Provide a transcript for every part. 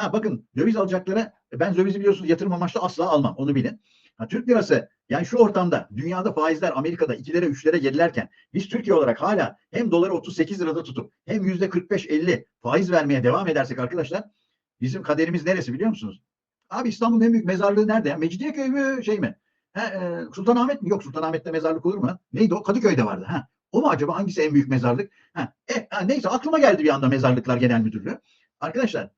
Ha bakın döviz alacaklara ben dövizi biliyorsunuz yatırım amaçlı asla almam. Onu bilin. Ha, Türk lirası yani şu ortamda dünyada faizler Amerika'da 2'lere 3'lere gerilerken biz Türkiye olarak hala hem doları 38 lirada tutup hem yüzde 45-50 faiz vermeye devam edersek arkadaşlar bizim kaderimiz neresi biliyor musunuz? Abi İstanbul'un en büyük mezarlığı nerede ya? Mecidiyeköy mü şey mi? Ha, e, Sultanahmet mi? Yok Sultanahmet'te mezarlık olur mu? Neydi o? Kadıköy'de vardı. Ha. O mu acaba? Hangisi en büyük mezarlık? Ha. E, ha, neyse aklıma geldi bir anda Mezarlıklar Genel Müdürlüğü. Arkadaşlar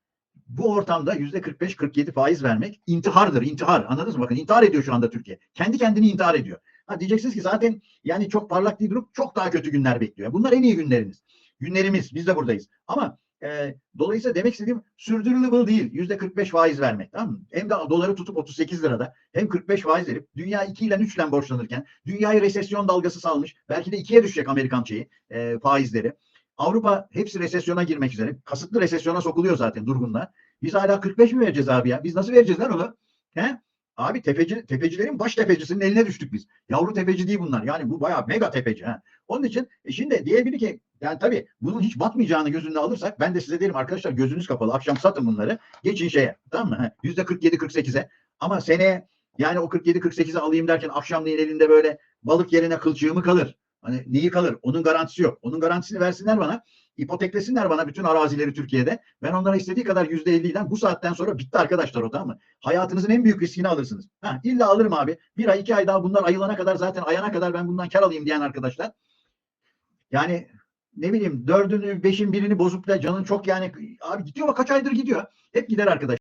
bu ortamda yüzde 45-47 faiz vermek intihardır, intihar. Anladınız mı? Bakın intihar ediyor şu anda Türkiye. Kendi kendini intihar ediyor. Ha diyeceksiniz ki zaten yani çok parlak değil durup çok daha kötü günler bekliyor. Bunlar en iyi günleriniz. Günlerimiz. Biz de buradayız. Ama e, dolayısıyla demek istediğim sürdürülebilir değil. Yüzde 45 faiz vermek. Tamam mı? Hem de doları tutup 38 lirada hem 45 faiz verip dünya 2 ile 3 ile borçlanırken dünyayı resesyon dalgası salmış. Belki de 2'ye düşecek Amerikan şeyi e, faizleri. Avrupa hepsi resesyona girmek üzere. Kasıtlı resesyona sokuluyor zaten durgunla. Biz hala 45 mi vereceğiz abi ya? Biz nasıl vereceğiz lan onu? He? Abi tefeci, tefecilerin baş tefecisinin eline düştük biz. Yavru tefeci değil bunlar. Yani bu bayağı mega tefeci. Ha. Onun için e şimdi diyebilir ki yani tabii bunun hiç batmayacağını göz önüne alırsak ben de size derim arkadaşlar gözünüz kapalı. Akşam satın bunları. Geçin şeye. Tamam mı? Yüzde 47-48'e. Ama seneye yani o 47-48'e alayım derken akşamleyin elinde böyle balık yerine kılçığı mı kalır? Hani neyi kalır? Onun garantisi yok. Onun garantisini versinler bana. İpoteklesinler bana bütün arazileri Türkiye'de. Ben onlara istediği kadar yüzde 50'den bu saatten sonra bitti arkadaşlar o tamam mı? Hayatınızın en büyük riskini alırsınız. Ha, illa alırım abi. Bir ay iki ay daha bunlar ayılana kadar zaten ayana kadar ben bundan kar alayım diyen arkadaşlar. Yani ne bileyim dördünü beşin birini bozup da canın çok yani abi gidiyor ama kaç aydır gidiyor. Hep gider arkadaş.